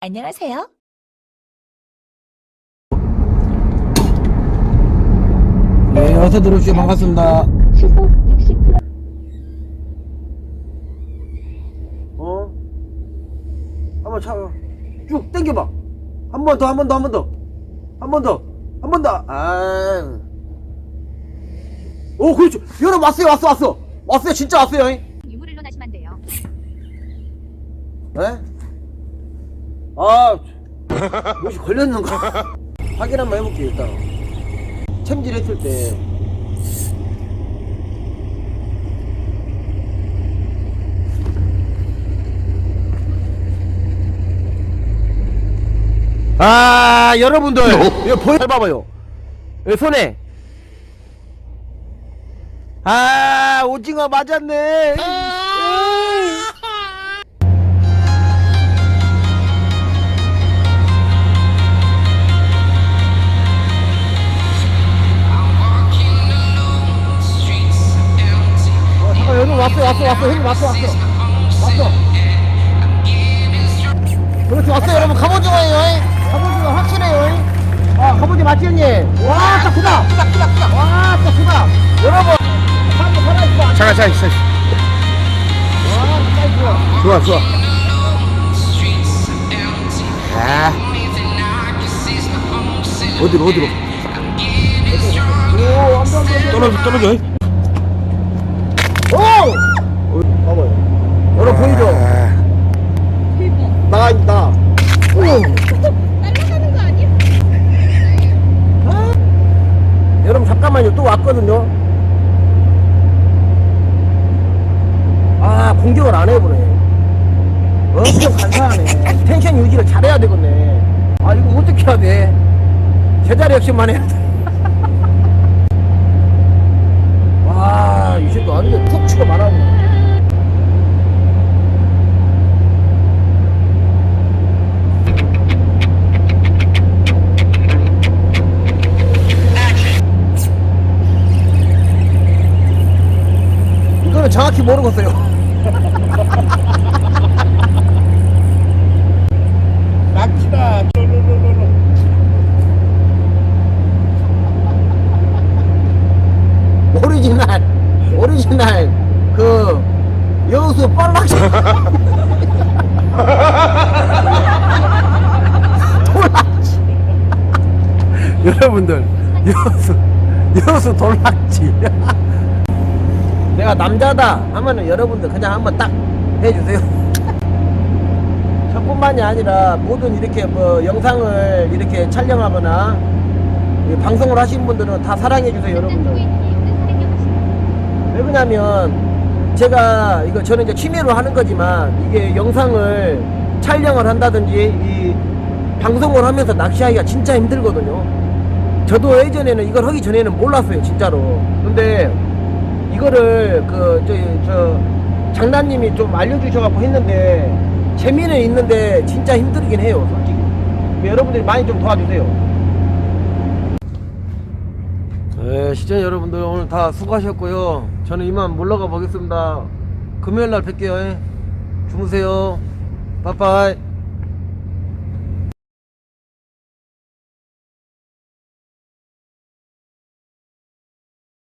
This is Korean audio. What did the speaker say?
안녕하세요. 네, 어서 들어오시죠. 반갑습니다. 어? 한번 차, 쭉 당겨봐. 한 번 더, 한 번 더, 한 번 더. 한 번 더, 한 번 더. 아. 오, 그렇죠. 여러분, 왔어요, 왔어, 왔어. 왔어요, 진짜 왔어요. 잉? 유물을 논하시면 안 돼요. 에? 아, 혹시 걸렸는가? 확인 한번 해볼게요, 일단. 챔질 했을 때. 아, 여러분들. 이거 보여, 봐봐요. 여기 손에. 아, 오징어 맞았네. 왔어 왔어 형님 왔어 왔어. 왔어. 그렇지 왔어 여러분. 갑오징어예요 잉? 갑오징어 확실해요 잉? 아 갑오징어 맞지 형님? 와딱 크다 크다. 크다 크다 와딱 크다. 여러분. 잠깐 잠깐 사이즈 좋아. 좋아 아. 어디로 어디로? 오 안 돼 안돼 떨어져 떨어져 오! 어. 여러분 보이죠? 나, 나. 오! 날아가는 거 아니야? 아? 여러분 잠깐만요. 또 왔거든요. 아 공격을 안 해보네. 엄청 간사하네. 텐션 유지를 잘해야 되겠네. 아 이거 어떻게 해야 돼? 제자리 없이만 해야 돼. 와, 이 새끼 완전 툭 치고 말하고. 이거는 정확히 모르겠어요. 낙지다. 오리지널, 오리지널, 그, 여수 빨락시. 돌락지. 여러분들, 여수, 여수 돌락지. 내가 남자다 하면은 여러분들 그냥 한번 딱 해주세요. 저뿐만이 아니라 모든 이렇게 뭐 영상을 이렇게 촬영하거나 이 방송을 하신 분들은 다 사랑해주세요, 여러분들. 왜 그러냐면 제가 이거 저는 이제 취미로 하는 거지만 이게 영상을 촬영을 한다든지 이 방송을 하면서 낚시하기가 진짜 힘들거든요. 저도 예전에는 이걸 하기 전에는 몰랐어요, 진짜로. 근데 이거를 그저저 장난님이 좀 알려주셔갖고 했는데 재미는 있는데 진짜 힘들긴 해요, 솔직히. 여러분들이 많이 좀 도와주세요. 네, 시청자 여러분들 오늘 다 수고하셨고요. 저는 이만 물러가 보겠습니다. 금요일 날 뵐게요. 주무세요. 빠빠이.